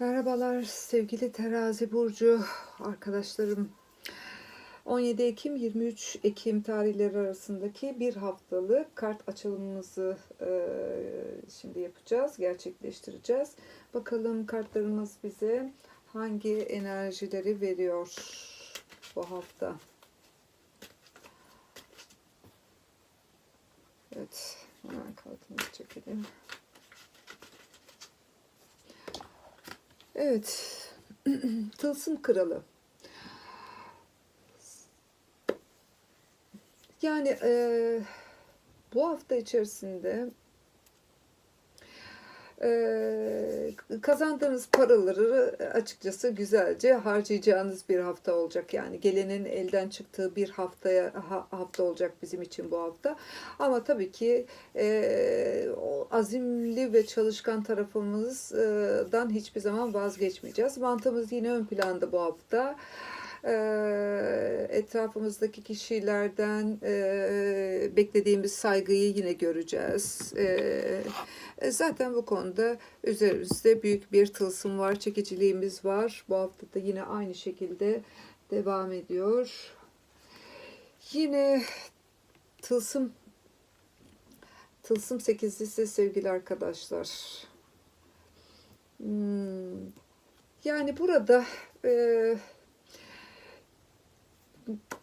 Merhabalar sevgili terazi burcu arkadaşlarım. 17 Ekim 23 Ekim tarihleri arasındaki bir haftalık kart açılımımızı e, şimdi yapacağız, gerçekleştireceğiz. Bakalım kartlarımız bize hangi enerjileri veriyor bu hafta. Evet, hemen kartımızı çekelim. Evet. Tılsım kralı. Yani e, bu hafta içerisinde e, kazandığınız paraları açıkçası güzelce harcayacağınız bir hafta olacak. Yani gelenin elden çıktığı bir haftaya ha- hafta olacak bizim için bu hafta. Ama tabii ki e, azimli ve çalışkan tarafımızdan hiçbir zaman vazgeçmeyeceğiz. Mantığımız yine ön planda bu hafta. Etrafımızdaki kişilerden beklediğimiz saygıyı yine göreceğiz. E, zaten bu konuda üzerimizde büyük bir tılsım var, çekiciliğimiz var. Bu hafta da yine aynı şekilde devam ediyor. Yine tılsım tılsım sekizlisi sevgili arkadaşlar. Hmm, yani burada e,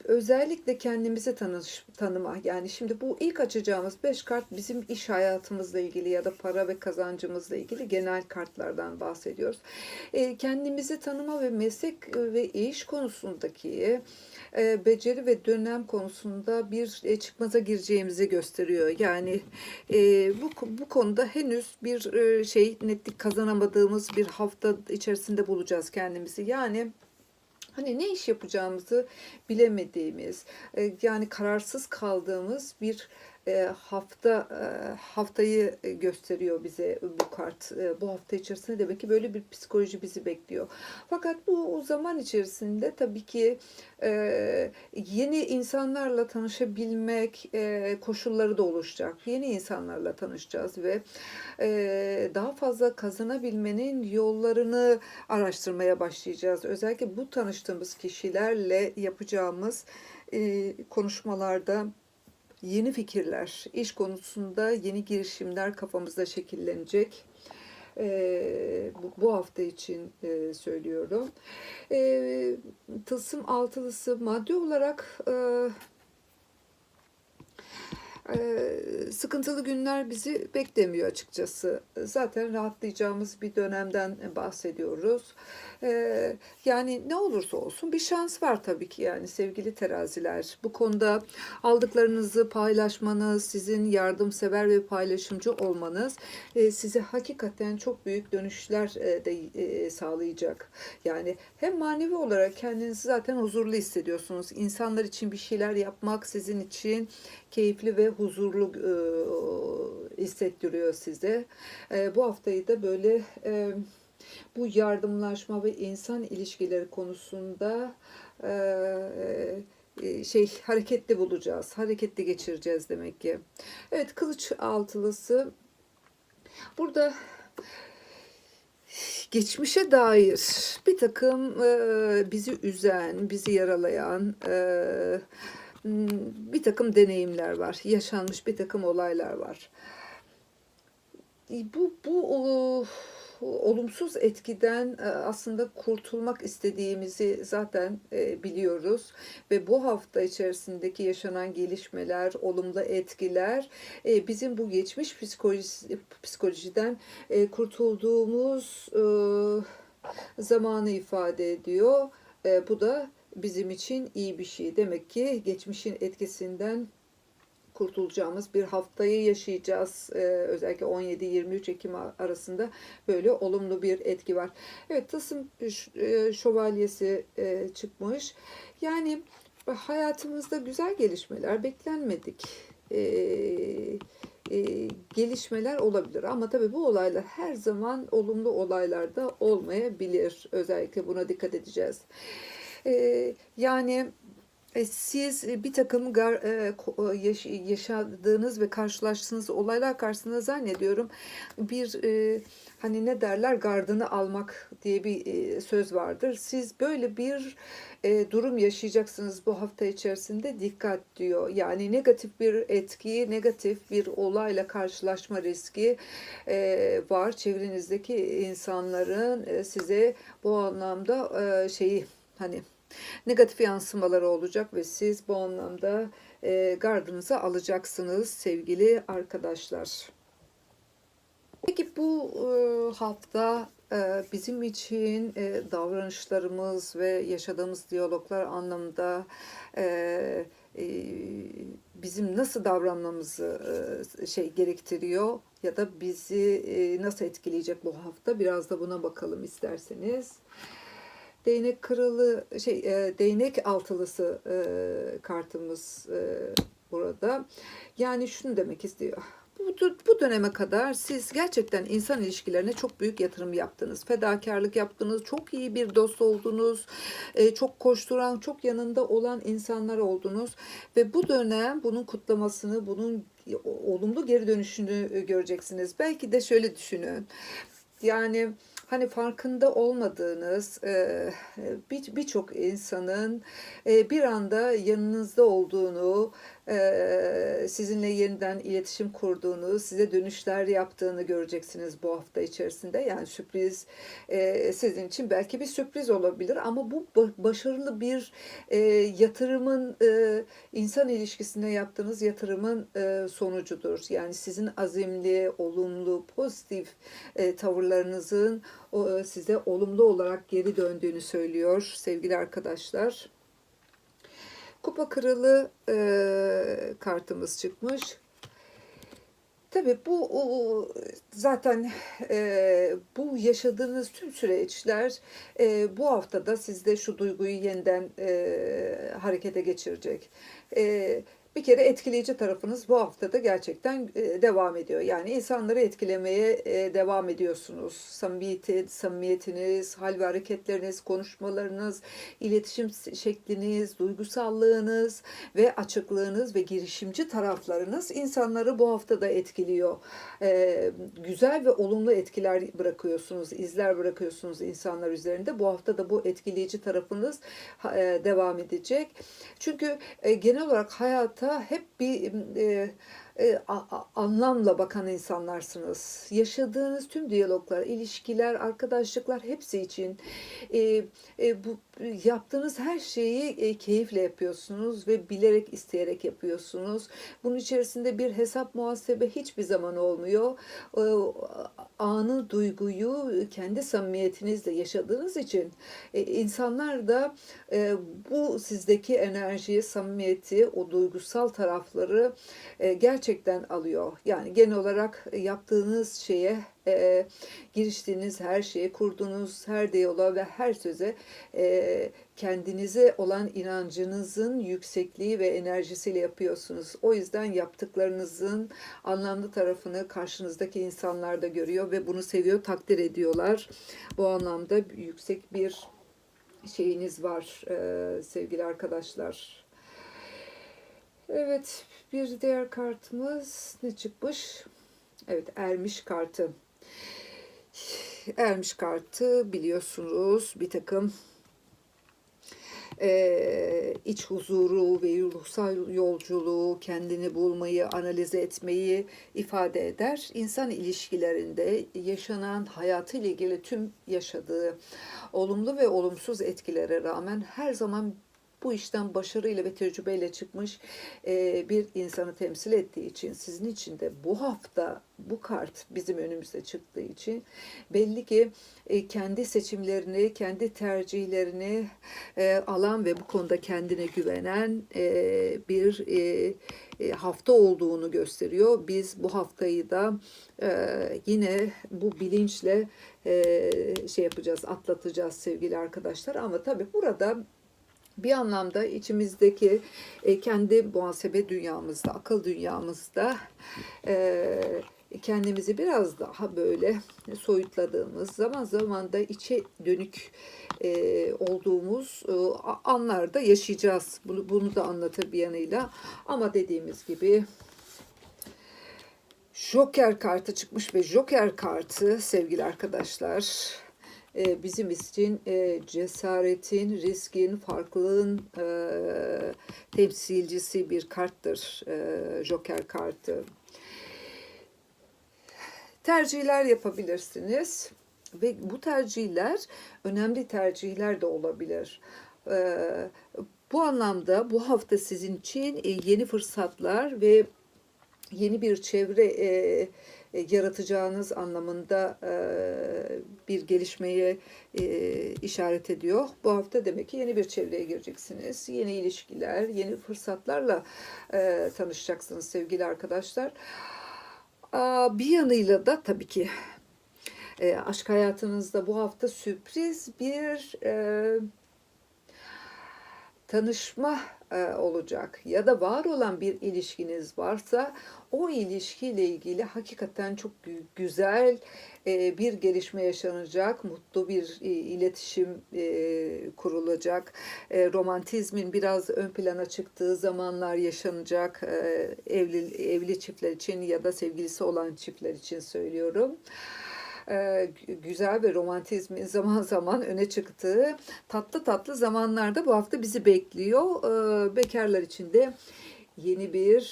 özellikle kendimizi tanış, tanıma. Yani şimdi bu ilk açacağımız 5 kart bizim iş hayatımızla ilgili ya da para ve kazancımızla ilgili genel kartlardan bahsediyoruz. E, kendimizi tanıma ve meslek ve iş konusundaki e, beceri ve dönem konusunda bir e, çıkmaza gireceğimizi gösteriyor. Yani e, bu bu konuda henüz bir e, şey netlik kazanamadığımız bir hafta içerisinde bulacağız kendimizi. Yani hani ne iş yapacağımızı bilemediğimiz, e, yani kararsız kaldığımız bir e, hafta e, haftayı e, gösteriyor bize bu kart. Bu hafta içerisinde demek ki böyle bir psikoloji bizi bekliyor. Fakat bu zaman içerisinde tabii ki yeni insanlarla tanışabilmek koşulları da oluşacak. Yeni insanlarla tanışacağız ve daha fazla kazanabilmenin yollarını araştırmaya başlayacağız. Özellikle bu tanıştığımız kişilerle yapacağımız e, konuşmalarda yeni fikirler, iş konusunda yeni girişimler kafamızda şekillenecek. Ee, bu, hafta için e, söylüyorum. Ee, tılsım altılısı maddi olarak e, e, sıkıntılı günler bizi beklemiyor açıkçası. Zaten rahatlayacağımız bir dönemden bahsediyoruz. E, yani ne olursa olsun bir şans var tabii ki yani sevgili teraziler. Bu konuda aldıklarınızı paylaşmanız, sizin yardımsever ve paylaşımcı olmanız e, size hakikaten çok büyük dönüşler e, de e, sağlayacak. Yani hem manevi olarak kendinizi zaten huzurlu hissediyorsunuz. İnsanlar için bir şeyler yapmak sizin için keyifli ve huzurlu e, hissettiriyor size. E, bu haftayı da böyle e, bu yardımlaşma ve insan ilişkileri konusunda e, e, şey hareketli bulacağız. Hareketli geçireceğiz demek ki. Evet kılıç altılısı burada geçmişe dair bir takım e, bizi üzen, bizi yaralayan e, bir takım deneyimler var. Yaşanmış bir takım olaylar var. Bu, bu olumsuz etkiden e, aslında kurtulmak istediğimizi zaten e, biliyoruz ve bu hafta içerisindeki yaşanan gelişmeler, olumlu etkiler e, bizim bu geçmiş psikolojisi, psikolojiden kurtulduğumuz zamanı ifade ediyor. Bu da bizim için iyi bir şey. Demek ki geçmişin etkisinden kurtulacağımız bir haftayı yaşayacağız. Ee, özellikle 17-23 Ekim arasında böyle olumlu bir etki var. Evet Tılsım e, şövalyesi e, çıkmış. Yani hayatımızda güzel gelişmeler beklenmedik. E, e, gelişmeler olabilir ama tabii bu olaylar her zaman olumlu olaylarda olmayabilir. Özellikle buna dikkat edeceğiz. E, yani E, Siz bir takım e, e, yaş- yaşadığınız ve karşılaştığınız olaylar karşısında zannediyorum bir hani ne derler gardını almak diye bir söz vardır. Siz böyle bir durum yaşayacaksınız bu hafta içerisinde dikkat diyor. Yani negatif bir etki, negatif bir olayla karşılaşma riski var. Çevrenizdeki insanların size bu anlamda şeyi hani negatif yansımaları olacak ve siz bu anlamda e, gardınızı alacaksınız sevgili arkadaşlar. Peki bu e, hafta e, bizim için e, davranışlarımız ve yaşadığımız diyaloglar anlamında e, e, bizim nasıl davranmamızı e, şey gerektiriyor ya da bizi e, nasıl etkileyecek bu hafta biraz da buna bakalım isterseniz. Değnek kralı şey e, değnek altılısı e, kartımız e, burada. Yani şunu demek istiyor. Bu, bu döneme kadar siz gerçekten insan ilişkilerine çok büyük yatırım yaptınız. Fedakarlık yaptınız. Çok iyi bir dost oldunuz. e, çok koşturan, çok yanında olan insanlar oldunuz. Ve bu dönem bunun kutlamasını, bunun olumlu geri dönüşünü e, göreceksiniz. Belki de şöyle düşünün. Yani hani farkında olmadığınız e, bir birçok insanın bir anda yanınızda olduğunu, sizinle yeniden iletişim kurduğunu, size dönüşler yaptığını göreceksiniz bu hafta içerisinde. Yani sürpriz sizin için belki bir sürpriz olabilir ama bu ba- başarılı bir yatırımın insan ilişkisine yaptığınız yatırımın sonucudur. Yani sizin azimli, olumlu, pozitif tavırlarınızın size olumlu olarak geri döndüğünü söylüyor sevgili arkadaşlar. Kupa Kralı e, kartımız çıkmış. Tabii bu o, zaten e, bu yaşadığınız tüm süreçler e, bu haftada sizde şu duyguyu yeniden e, harekete geçirecek. E, bir kere etkileyici tarafınız bu haftada gerçekten e, devam ediyor. Yani insanları etkilemeye e, devam ediyorsunuz. Samimiyeti, samimiyetiniz, hal ve hareketleriniz, konuşmalarınız, iletişim şekliniz, duygusallığınız ve açıklığınız ve girişimci taraflarınız insanları bu haftada etkiliyor. E, güzel ve olumlu etkiler bırakıyorsunuz, izler bırakıyorsunuz insanlar üzerinde. Bu hafta da bu etkileyici tarafınız devam edecek. Çünkü genel olarak hayata hep bir e, e, a- anlamla bakan insanlarsınız. Yaşadığınız tüm diyaloglar, ilişkiler, arkadaşlıklar hepsi için e, e, bu yaptığınız her şeyi e, keyifle yapıyorsunuz ve bilerek isteyerek yapıyorsunuz. Bunun içerisinde bir hesap muhasebe hiçbir zaman olmuyor. Anı duyguyu kendi samimiyetinizle yaşadığınız için e, insanlar da e, bu sizdeki enerjiyi, samimiyeti, o duygusal tarafları gerçekten alıyor. Yani genel olarak yaptığınız şeye, e, giriştiğiniz her şeye, kurduğunuz her diyaloğa ve her söze e, kendinize olan inancınızın yüksekliği ve enerjisiyle yapıyorsunuz. O yüzden yaptıklarınızın anlamlı tarafını karşınızdaki insanlar da görüyor ve bunu seviyor, takdir ediyorlar. Bu anlamda yüksek bir şeyiniz var e, sevgili arkadaşlar. Evet, bir diğer kartımız ne çıkmış? Evet, ermiş kartı. Ermiş kartı biliyorsunuz bir takım e, iç huzuru ve ruhsal yolculuğu, kendini bulmayı, analiz etmeyi ifade eder. İnsan ilişkilerinde yaşanan hayatıyla ilgili tüm yaşadığı olumlu ve olumsuz etkilere rağmen her zaman bu işten başarıyla ve tecrübeyle çıkmış e, bir insanı temsil ettiği için sizin için de bu hafta bu kart bizim önümüze çıktığı için belli ki e, kendi seçimlerini, kendi tercihlerini e, alan ve bu konuda kendine güvenen bir hafta olduğunu gösteriyor. Biz bu haftayı da yine bu bilinçle şey yapacağız, atlatacağız sevgili arkadaşlar. Ama tabii burada bir anlamda içimizdeki e, kendi muhasebe dünyamızda, akıl dünyamızda e, kendimizi biraz daha böyle soyutladığımız, zaman zaman da içe dönük e, olduğumuz e, anlarda yaşayacağız. Bunu, bunu da anlatır bir yanıyla. Ama dediğimiz gibi Joker kartı çıkmış ve Joker kartı sevgili arkadaşlar e, bizim için e, cesaretin, riskin, farklılığın e, temsilcisi bir karttır e, Joker kartı. Tercihler yapabilirsiniz ve bu tercihler önemli tercihler de olabilir. E, bu anlamda bu hafta sizin için yeni fırsatlar ve yeni bir çevre e, e, yaratacağınız anlamında e, bir gelişmeye e, işaret ediyor. Bu hafta demek ki yeni bir çevreye gireceksiniz. Yeni ilişkiler, yeni fırsatlarla e, tanışacaksınız sevgili arkadaşlar. Bir yanıyla da tabii ki e, aşk hayatınızda bu hafta sürpriz bir e, tanışma e, olacak. Ya da var olan bir ilişkiniz varsa o ilişkiyle ilgili hakikaten çok gü- güzel e, bir gelişme yaşanacak, mutlu bir e, iletişim kurulacak, romantizmin biraz ön plana çıktığı zamanlar yaşanacak evli evli çiftler için ya da sevgilisi olan çiftler için söylüyorum gü- güzel ve romantizmin zaman zaman öne çıktığı tatlı tatlı zamanlarda bu hafta bizi bekliyor. E, Bekarlar için de yeni bir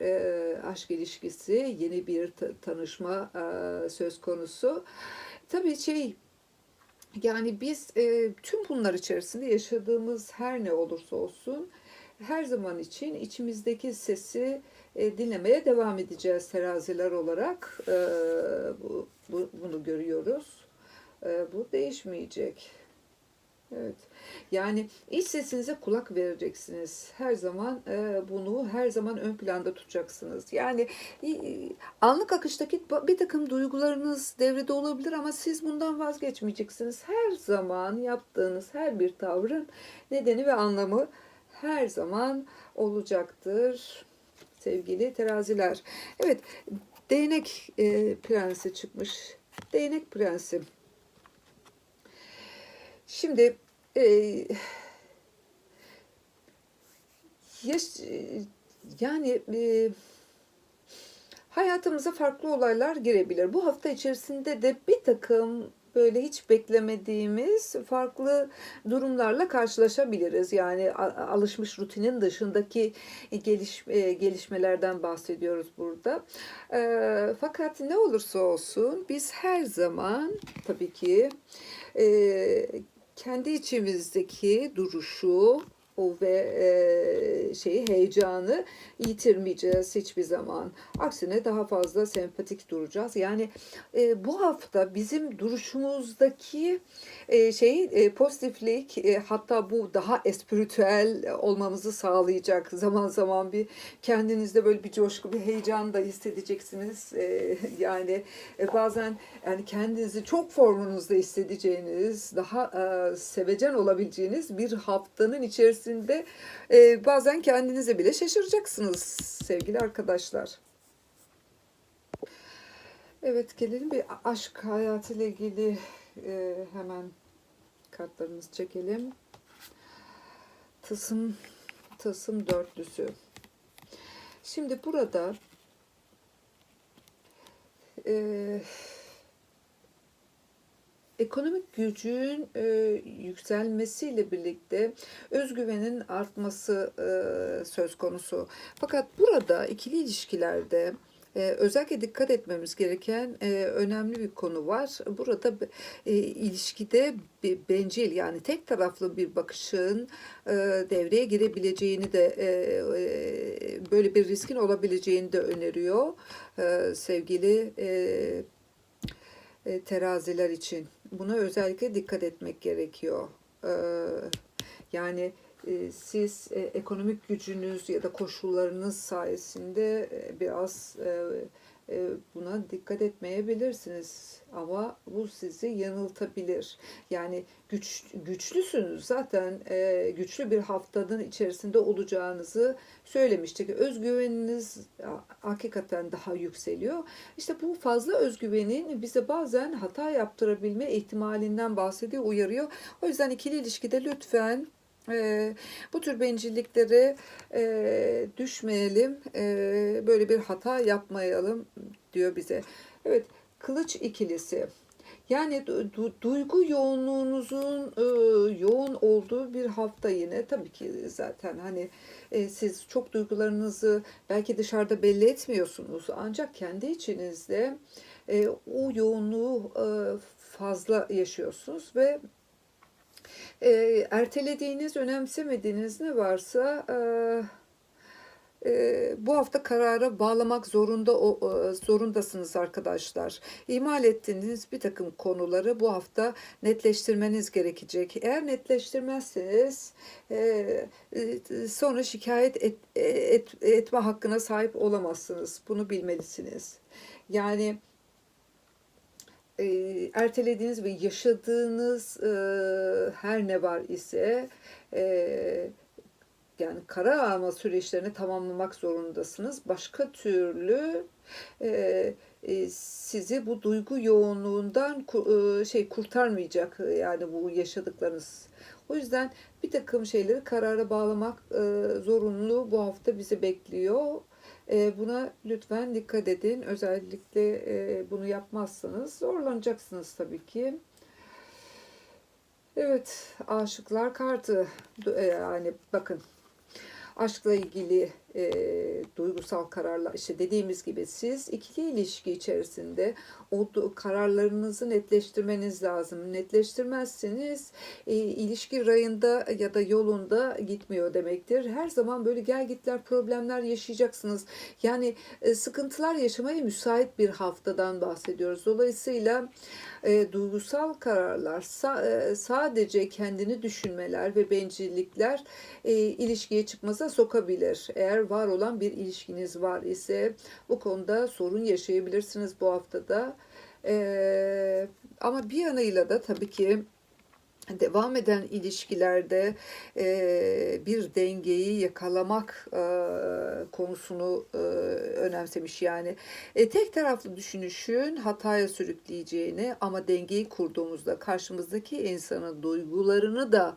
e, aşk ilişkisi, yeni bir ta- tanışma e, söz konusu. Tabii şey yani biz e, tüm bunlar içerisinde yaşadığımız her ne olursa olsun her zaman için içimizdeki sesi e, dinlemeye devam edeceğiz teraziler olarak. E, bu, bu- bunu görüyoruz. E, bu değişmeyecek. Evet. Yani iç sesinize kulak vereceksiniz. Her zaman e, bunu her zaman ön planda tutacaksınız. Yani e, anlık akıştaki bir takım duygularınız devrede olabilir ama siz bundan vazgeçmeyeceksiniz. Her zaman yaptığınız her bir tavrın nedeni ve anlamı her zaman olacaktır sevgili teraziler. Evet, değnek e, prensi çıkmış. Değnek prensi. Şimdi e, yaş, yani e, hayatımıza farklı olaylar girebilir. Bu hafta içerisinde de bir takım böyle hiç beklemediğimiz farklı durumlarla karşılaşabiliriz. Yani alışmış rutinin dışındaki geliş, e, gelişmelerden bahsediyoruz burada. E, fakat ne olursa olsun biz her zaman tabii ki e, kendi içimizdeki duruşu o ve e, şeyi heyecanı yitirmeyeceğiz hiçbir zaman. Aksine daha fazla sempatik duracağız. Yani e, bu hafta bizim duruşumuzdaki e, şey e, pozitiflik e, hatta bu daha espiritüel olmamızı sağlayacak. Zaman zaman bir kendinizde böyle bir coşku, bir heyecan da hissedeceksiniz. E, yani e, bazen yani kendinizi çok formunuzda hissedeceğiniz, daha e, sevecen olabileceğiniz bir haftanın içerisinde e, bazen kendinize bile şaşıracaksınız sevgili arkadaşlar. Evet gelelim bir aşk hayatıyla ilgili e, hemen kartlarımızı çekelim. Tılsım, tılsım dörtlüsü. Şimdi burada e, ekonomik gücün e, yükselmesiyle birlikte özgüvenin artması e, söz konusu. Fakat burada ikili ilişkilerde e, özellikle dikkat etmemiz gereken e, önemli bir konu var. Burada e, ilişkide bir bencil yani tek taraflı bir bakışın e, devreye girebileceğini de e, e, böyle bir riskin olabileceğini de öneriyor e, sevgili e, e, teraziler için. Buna özellikle dikkat etmek gerekiyor. E, yani e, siz e, ekonomik gücünüz ya da koşullarınız sayesinde e, biraz buna dikkat etmeyebilirsiniz ama bu sizi yanıltabilir. Yani güç güçlüsünüz zaten e, güçlü bir haftanın içerisinde olacağınızı söylemiştik. Özgüveniniz hakikaten daha yükseliyor. İşte bu fazla özgüvenin bize bazen hata yaptırabilme ihtimalinden bahsediyor, uyarıyor. O yüzden ikili ilişkide lütfen e, bu tür bencilliklere e, düşmeyelim, e, böyle bir hata yapmayalım diyor bize. Evet, kılıç ikilisi. Yani du- du- duygu yoğunluğunuzun e, yoğun olduğu bir hafta yine tabii ki zaten hani e, siz çok duygularınızı belki dışarıda belli etmiyorsunuz ancak kendi içinizde e, o yoğunluğu e, fazla yaşıyorsunuz ve e, ertelediğiniz, önemsemediğiniz ne varsa e, e, bu hafta karara bağlamak zorunda o, e, zorundasınız arkadaşlar. İhmal ettiğiniz bir takım konuları bu hafta netleştirmeniz gerekecek. Eğer netleştirmezseniz e, e, sonra şikayet et, et, etme hakkına sahip olamazsınız. Bunu bilmelisiniz. Yani e, ertelediğiniz ve yaşadığınız e, her ne var ise e, yani karar alma süreçlerini tamamlamak zorundasınız. Başka türlü e, e, sizi bu duygu yoğunluğundan e, şey kurtarmayacak e, yani bu yaşadıklarınız. O yüzden bir takım şeyleri karara bağlamak zorunlu bu hafta bizi bekliyor. E, buna lütfen dikkat edin. Özellikle e, bunu yapmazsanız zorlanacaksınız tabii ki. Evet, aşıklar kartı. E, Yani bakın aşkla ilgili e, duygusal kararlar işte dediğimiz gibi siz ikili ilişki içerisinde o kararlarınızı netleştirmeniz lazım. Netleştirmezseniz e, ilişki rayında ya da yolunda gitmiyor demektir. Her zaman böyle gel gitler problemler yaşayacaksınız. Yani e, sıkıntılar yaşamaya müsait bir haftadan bahsediyoruz. Dolayısıyla e, duygusal kararlar sa- e, sadece kendini düşünmeler ve bencillikler e, ilişkiye çıkmaza sokabilir. Eğer var olan bir ilişkiniz var ise bu konuda sorun yaşayabilirsiniz bu haftada. E, ama bir yanıyla da tabii ki devam eden ilişkilerde e, bir dengeyi yakalamak e, konusunu e, önemsemiş yani. E, tek taraflı düşünüşün hataya sürükleyeceğini ama dengeyi kurduğumuzda karşımızdaki insanın duygularını da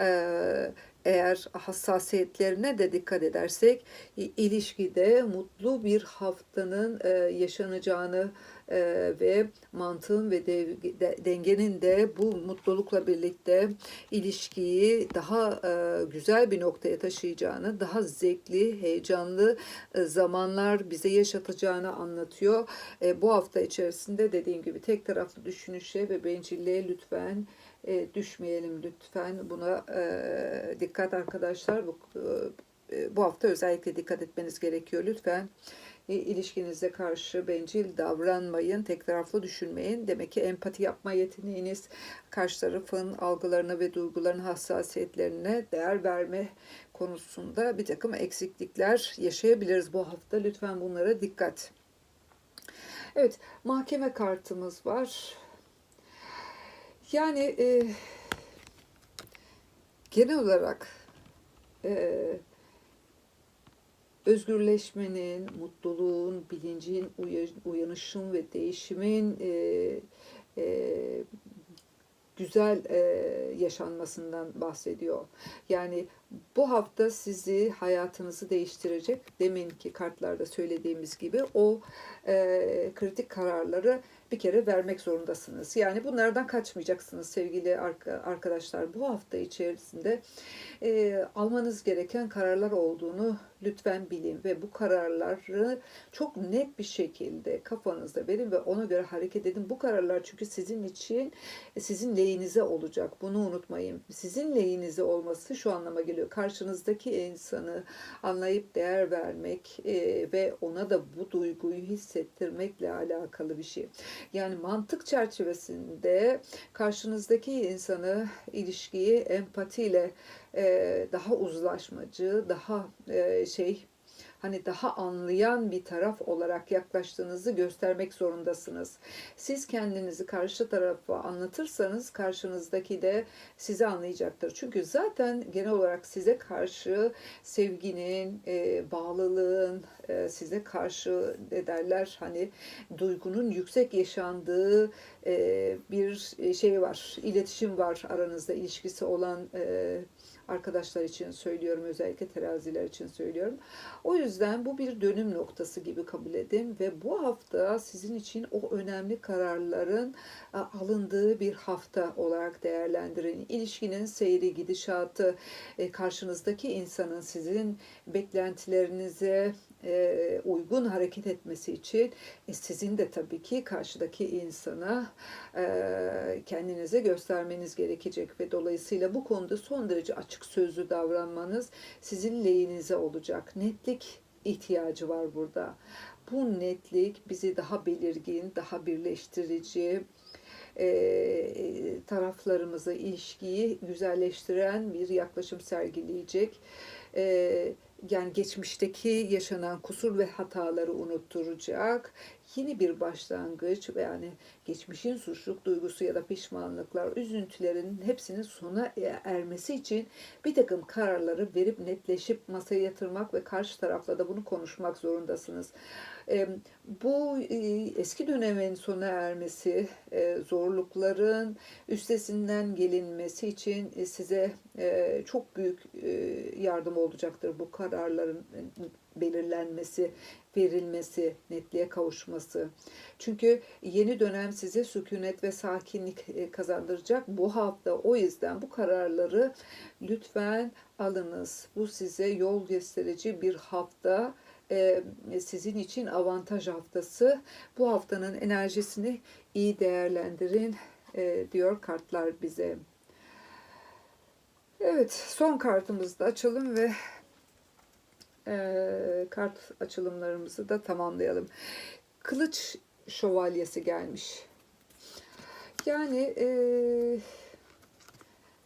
e, eğer hassasiyetlerine de dikkat edersek ilişkide mutlu bir haftanın e, yaşanacağını e, ve mantığın ve dev- de- dengenin de bu mutlulukla birlikte ilişkiyi daha e, güzel bir noktaya taşıyacağını, daha zevkli, heyecanlı e, zamanlar bize yaşatacağını anlatıyor. E, bu hafta içerisinde dediğim gibi tek taraflı düşünüşe ve bencilliğe lütfen e, düşmeyelim lütfen. Buna e, dikkat arkadaşlar. Bu, e, bu hafta özellikle dikkat etmeniz gerekiyor lütfen. E, ilişkinize karşı bencil davranmayın, tek taraflı düşünmeyin. Demek ki empati yapma yeteneğiniz, karşı tarafın algılarına ve duyguların hassasiyetlerine değer verme konusunda bir takım eksiklikler yaşayabiliriz bu hafta. Lütfen bunlara dikkat. Evet, mahkeme kartımız var. Yani e, genel olarak e, özgürleşmenin, mutluluğun, bilincin, uya- uyanışın ve değişimin e, e, güzel e, yaşanmasından bahsediyor. Yani bu hafta sizi hayatınızı değiştirecek deminki kartlarda söylediğimiz gibi o e, kritik kararları bir kere vermek zorundasınız. Yani bunlardan kaçmayacaksınız sevgili arka- arkadaşlar. Bu hafta içerisinde e, almanız gereken kararlar olduğunu lütfen bilin ve bu kararları çok net bir şekilde kafanızda verin ve ona göre hareket edin. Bu kararlar çünkü sizin için sizin lehinize olacak. Bunu unutmayın. Sizin lehinize olması şu anlama geliyor. Karşınızdaki insanı anlayıp değer vermek e, ve ona da bu duyguyu hissettirmekle alakalı bir şey. Yani mantık çerçevesinde karşınızdaki insanı, ilişkiyi empatiyle daha uzlaşmacı, daha şey hani daha anlayan bir taraf olarak yaklaştığınızı göstermek zorundasınız. Siz kendinizi karşı tarafa anlatırsanız karşınızdaki de sizi anlayacaktır. Çünkü zaten genel olarak size karşı sevginin, e, bağlılığın, e, size karşı ne derler hani duygunun yüksek yaşandığı e, bir şey var, iletişim var aranızda ilişkisi olan e, arkadaşlar için söylüyorum, özellikle teraziler için söylüyorum. O yüzden bu bir dönüm noktası gibi kabul edin ve bu hafta sizin için o önemli kararların e, alındığı bir hafta olarak değerlendirin. İlişkinin seyri, gidişatı, e, karşınızdaki insanın sizin beklentilerinize e, uygun hareket etmesi için e, sizin de tabii ki karşıdaki insana e, kendinize göstermeniz gerekecek ve dolayısıyla bu konuda son derece açık sözlü davranmanız sizin lehinize olacak. Netlik ihtiyacı var burada. Bu netlik bizi daha belirgin, daha birleştirici, e, taraflarımızı, ilişkiyi güzelleştiren bir yaklaşım sergileyecek. E, yani geçmişteki yaşanan kusur ve hataları unutturacak yeni bir başlangıç ve yani geçmişin suçluluk duygusu ya da pişmanlıklar, üzüntülerin hepsinin sona ermesi için bir takım kararları verip netleşip masaya yatırmak ve karşı tarafla da bunu konuşmak zorundasınız. Bu eski dönemin sona ermesi, zorlukların üstesinden gelinmesi için size çok büyük yardım olacaktır bu kararların belirlenmesi, verilmesi, netliğe kavuşması. Çünkü yeni dönem size sükunet ve sakinlik e, kazandıracak bu hafta. O yüzden bu kararları lütfen alınız. Bu size yol gösterici bir hafta e, sizin için avantaj haftası. Bu haftanın enerjisini iyi değerlendirin e, diyor kartlar bize. Evet, son kartımızı da açalım ve e, kart açılımlarımızı da tamamlayalım. Kılıç şövalyesi gelmiş. Yani e,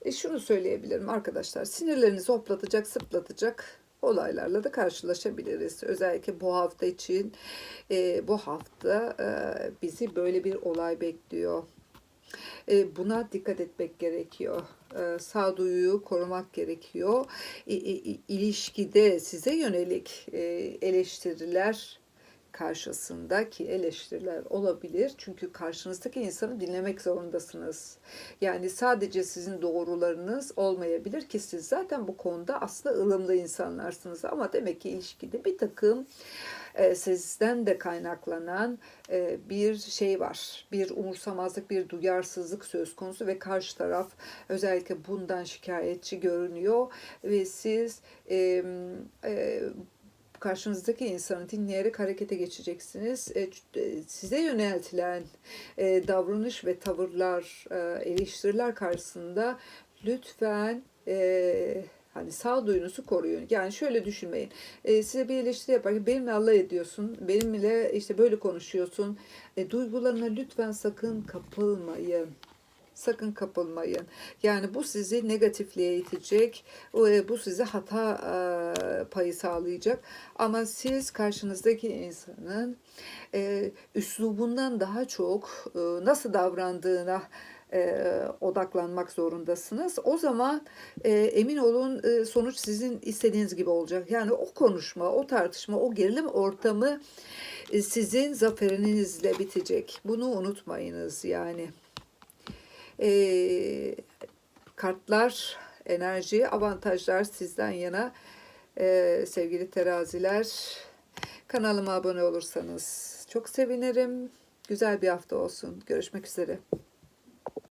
e, şunu söyleyebilirim arkadaşlar. Sinirlerinizi hoplatacak, sıplatacak olaylarla da karşılaşabiliriz. Özellikle bu hafta için e, bu hafta e, bizi böyle bir olay bekliyor. E, buna dikkat etmek gerekiyor. E, sağduyuyu korumak gerekiyor. İlişkide size yönelik e, eleştiriler karşısındaki eleştiriler olabilir. Çünkü karşınızdaki insanı dinlemek zorundasınız. Yani sadece sizin doğrularınız olmayabilir ki siz zaten bu konuda aslında ılımlı insanlarsınız. Ama demek ki ilişkide bir takım e, sizden de kaynaklanan e, bir şey var. Bir umursamazlık, bir duyarsızlık söz konusu ve karşı taraf özellikle bundan şikayetçi görünüyor ve siz e, e, karşınızdaki insanı dinleyerek harekete geçeceksiniz. E, size yöneltilen e, davranış ve tavırlar, e, eleştiriler karşısında lütfen hani sağduyunuzu koruyun. Yani şöyle düşünmeyin. size bir eleştiri yaparken benimle Allah ediyorsun, benimle işte böyle konuşuyorsun. duygularına lütfen sakın kapılmayın. Sakın kapılmayın. Yani bu sizi negatifliğe itecek. Bu size hata payı sağlayacak. Ama siz karşınızdaki insanın üslubundan daha çok nasıl davrandığına odaklanmak zorundasınız. O zaman emin olun sonuç sizin istediğiniz gibi olacak. Yani o konuşma, o tartışma, o gerilim ortamı sizin zaferinizle bitecek. Bunu unutmayınız yani e, kartlar, enerji, avantajlar sizden yana. E, sevgili teraziler, kanalıma abone olursanız çok sevinirim. Güzel bir hafta olsun. Görüşmek üzere.